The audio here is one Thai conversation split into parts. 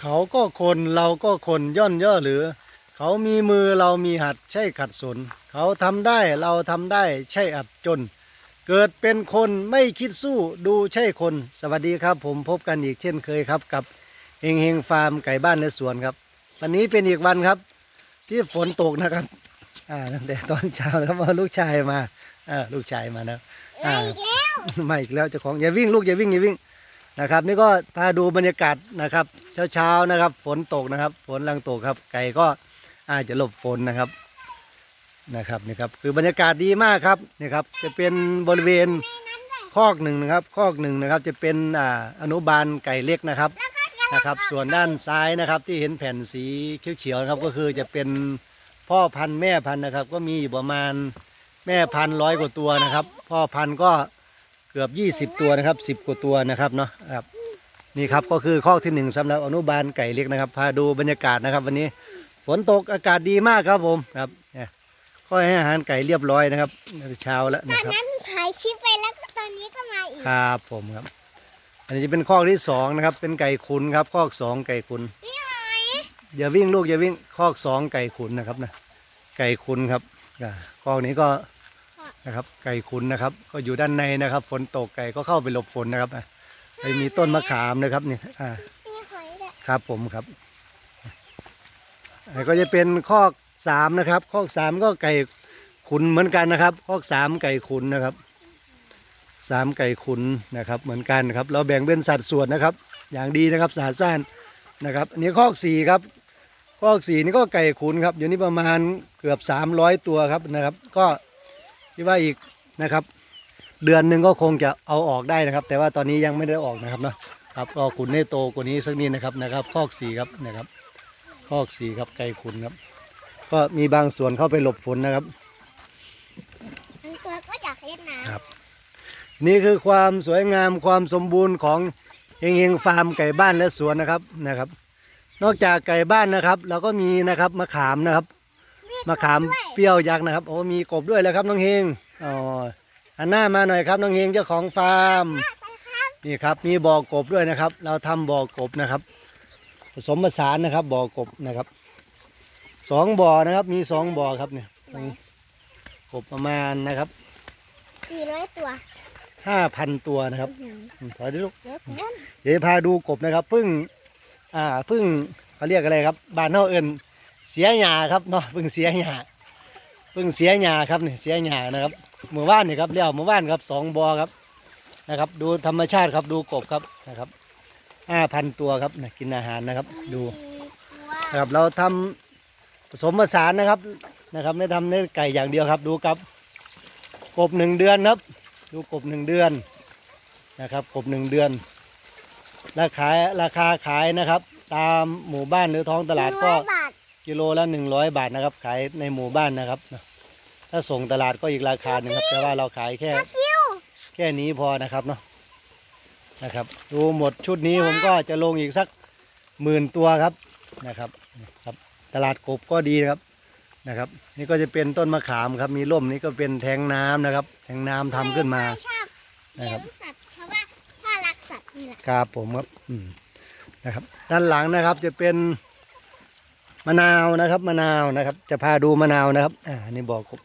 เขาก็คนเราก็คนย่อนย่อหรือ เขามีมือเรามีหัดใช่ขัดสน เขาทำได้เราทำได้ใช่อับจน เกิดเป็นคนไม่คิดสู้ดูใช่คน สวัสดีครับ ผมพบกันอีกเช่นเคยครับ กับเฮงเฮงฟาร์มไก่บ้านและสวนครับ วันนี้เป็นอีกวันครับ ที่ฝนตกนะครับ อ่าตั้งแต่ตอนเช้าครับว่าลูกชายมาอ่าลูกชายมานะอ่ามาอีกแล้วเจ้าของอย่าวิ่งลูกอย่าวิ่งอย่าวิ่ง นะครับ นี่ก็พาดูบรรยากาศนะครับ เช้าๆนะครับ ฝนตกนะครับ ฝนลังตกครับ ไก่ก็อาจจะหลบฝนนะครับนะครับนี่ครับคือบรรยากาศดีมากครับนี่ครับจะเป็นบริเวณคอกหนึ่งนะครับ คอกหนึ่งนะครับ จะเป็นอ่าอนุบาลไก่เล็กนะครับนะครับ ส่วนด้านซ้ายนะครับที่เห็นแผ่นสีเขียวๆนะครับก็คือจะเป็นพ่อพันธุ์แม่พันธุ์นะครับ ก็มีอยู่ประมาณแม่พันธุ์ร้อยกว่าตัวนะครับ พ่อพันธุ์ก็ กือบ 20 ตัวนะครับ 10 กว่าตัวนะครับเนาะครับนี่ครับก็คือข้อที่หนึ่งสำหรับอนุบาลไก่เล็กนะครับ พาดูบรรยากาศนะครับ วันนี้ฝนตกอากาศดีมากครับผมครับเนี่ยก็ให้อาหารไก่เรียบร้อยนะครับเช้าแล้วตอนะนครับนั้นถ่ายคลิปไปแล้วก็ตอนนี้ก็มาอีกครับผมครับ อันนี้จะเป็นข้อที่สองนะครับ เป็นไก่ขุนครับข้อสองไก่ขุน นี่หอยอย่าวิ่งลูกอย่าวิ่งข้อสองไก่ขุนนะครับนะไก่ขุนครับอ่าข้อนี้ก็ นะครับ ไก่ขุนนะครับ ก็อยู่ด้านในนะครับ ฝนตกไก่ก็เข้าไปหลบฝนนะครับอะไปมีต้นมะขามนะครับนี่อ่ามีหอยด้วยครับผมครับอันนี้ก็จะเป็นข้อสามนะครับข้อสามก็ไก่ขุนเหมือนกันนะครับข้อสามไก่ขุนนะครับสามไก่ขุนนะครับ เหมือนกันนะครับ เราแบ่งเป็นสัดส่วนนะครับ อย่างดีนะครับสาดซ่านนะครับอันนี้ข้อสี่ครับข้อสี่นี่ก็ไก่ขุนครับ อยู่นี่ประมาณเกือบสามร้อยตัวครับนะครับ ก็ คิดว่าอีกนะครับ เดือนหนึ่งก็คงจะเอาออกได้นะครับ แต่ว่าตอนนี้ยังไม่ได้ออกนะครับเนาะครับก็ขุนให้โตกว่านี้สักนิดนะครับนะครับ คอกสีครับนะครับ คอกสีครับไก่ขุนครับ ก็มีบางส่วนเข้าไปหลบฝนนะครับทั้งตัวก็อยากเล่นน้ำครับ นี่คือความสวยงามความสมบูรณ์ของเฮงเฮงฟาร์มไก่บ้านและสวนนะครับนะครับ นอกจากไก่บ้านนะครับ เราก็มีนะครับมะขามนะครับ มะขามเปรี้ยวยักษ์นะครับโอ้มีกบด้วยแล้วครับน้องเฮงอ๋อหันหน้ามาหน่อยครับน้องเฮงเจ้าของฟาร์มนี่ครับมีบ่อกบด้วยนะครับ เราทำบ่อกบนะครับ ผสมผสานนะครับบ่อกบนะครับสองบ่อนะครับมีสองบ่อครับเนี่ยนี่กบประมาณนะครับสี่ร้อยตัวห้าพันตัวนะครับอื้ออืมถอยดิลูกหือเยอะเกินเดี๋ยวพาดูกบนะครับเพึ่งอ่าเพึ่งเขาเรียกอะไรครับบ้านเฮาเอิ้น เสียหญ้าครับเนาะเพึ่งเสียหญ้าเพึ่งเสียหญ้าครับเนี่ยเสียหญ้านะครับเมื่อวานนี่ครับเลี้ยวเมื่อวานครับสองบ่อครับนะครับดูธรรมชาติครับดูกบครับนะครับห้าพันตัวครับนะกินอาหารนะครับดูนะครับเราทำผสมผสานนะครับนะครับไม่ทำในไก่อย่างเดียวครับ ดูครับกบหนึ่งเดือนครับ ดูกบหนึ่งเดือนนะครับกบหนึ่งเดือน ราคาราคาขายนะครับ ตามหมู่บ้านหรือท้องตลาดก็ กิโลละหนึ่งร้อยบาทนะครับ ขายในหมู่บ้านนะครับ ถ้าส่งตลาดก็อีกราคาหนึ่งครับ แต่ว่าเราขายแค่ฟิวแค่นี้พอนะครับเนาะนะครับ ดูหมดชุดนี้ผมก็จะลงอีกสักหมื่นตัวครับนะครับครับ ตลาดกบก็ดีนะครับนะครับ นี่ก็จะเป็นต้นมะขามครับ มีร่มนี่ก็เป็นแทงน้ำนะครับ แทงน้ำทำขึ้นมาพ่อชอบเลี้นะคยรับงสัตว์เพราะว่าพ่อรักสัตว์นี่แหละครับผมครับอืมนะครับ ด้านหลังนะครับจะเป็น มะนาวนะครับมะนาวนะครับ จะพาดูมะนาวนะครับ อ่านี่บอกกบ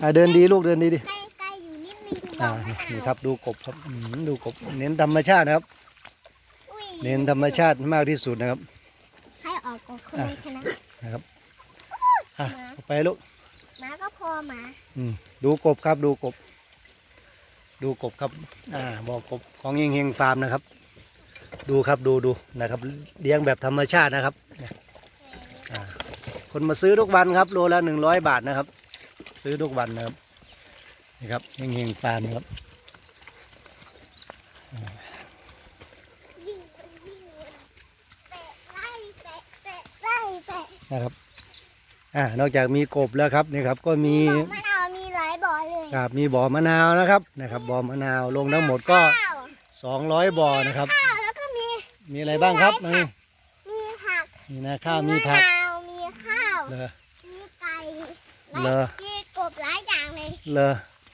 อ่าเดินดีลูกเดินดีดิใกล้ใกล้อยู่นิดนึงถึงบอ่าอกไม่นี่เอาครับดูกบครับอืมดูกบ เน้นธรรมชาตินะครับ อุ้ยเน้นธรรมชาติมากที่สุดนะครับ ใครออกก่อนคนนั้นชนะนะครับอะเอาไปลูก หมาก็พอหมาอืมดูกบครับดูกบ ดูกบครับ อ่าบอกกบของเฮงเฮงฟาร์มนะครับ ดูครับดูดูนะครับ เลี้ยงแบบธรรมชาตินะครับเนี่ยอ่า คนมาซื้อทุกวันครับโลละหนึ่งร้อยบาทนะครับ ซื้อทุกวันนะครับนี่ครับเฮงเฮงฟาร์มนะครับวิ่งวิ่งเตะไล่เตะเตะไล่เตะนะครับอ่านอกจากมีกบแล้วครับนี่ครับก็มีบอกมะนาวมีหลายบ่อเลยครับมีบ่อมะนาวนะครับนะครับบ่อมะนาวลงทั้งหมดก็ข้าว200บ่อนะครับข้าวแล้วก็มีมีอะไรบ้างครับนี่มีผักมีนาข้าวมีผัก เลอมีไก่เหรอและมีกบหลายอย่างเลยเลอ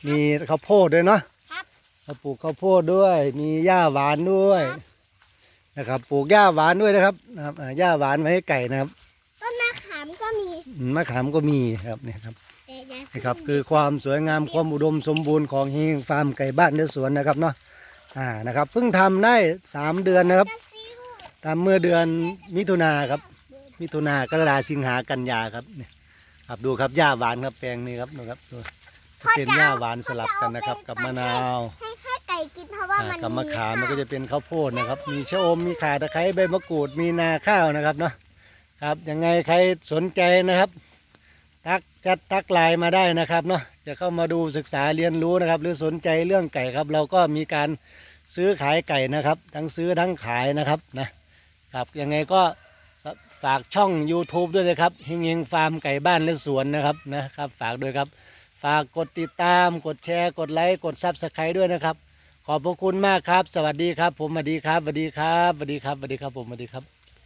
มีข้าวโพดด้วยเนาะครับเราปลูกข้าวโพดด้วย มีหญ้าหวานด้วยนะครับ ปลูกหญ้าหวานด้วยนะครับนะครับอ่าหญ้าหวานไว้ให้ไก่นะครับ ต้นมะขามก็มีอืมมะขามก็มีครับเนี่ยครับแต่ยายนี่ครับคือความสวยงามความอุดมสมบูรณ์ของเฮงฟาร์มไก่บ้านเนื้อสวนนะครับเนาะอ่านะครับเพิ่งทำได้สามเดือนนะครับกระซิวทำเมื่อเดือนมิถุนาครับ มิถุนากรกฎาสิงหากันยาครับเนี่ยครับดูครับหญ้าหวานครับแปลงนี้ครับดูครับดูจะเป็นหญ้าหวานสลับกันนะครับ กับมะนาวให้ให้ไก่กินเพราะว่าอ่ามันกับมะขามมันก็ค่จะเป็นข้าวโพดนะครับ มีชะอมมีข่าตะไคร้ใบมะกรูดมีนาข้าวนะครับเนาะครับยังไงใครสนใจนะครับ ทักแชททักไลน์มาได้นะครับเนาะจะเข้ามาดูศึกษาเรียนรู้นะครับ หรือสนใจเรื่องไก่ครับ เราก็มีการซื้อขายไก่นะครับ ทั้งซื้อทั้งขายนะครับนะครับยังไงก็ ฝากช่อง YouTube ด้วยนะครับเฮงเฮงฟาร์มไก่บ้านและสวนนะครับนะครับ ฝากด้วยครับ ฝากกดติดตาม กดแชร์ กดไลค์กดซับสไครต์ด้วยนะครับ ขอบพระคุณมากครับ สวัสดีครับ ผมสวัสดีครับสวัสดีครับสวัสดีครับสวัสดีครับผมสวัสดีครับ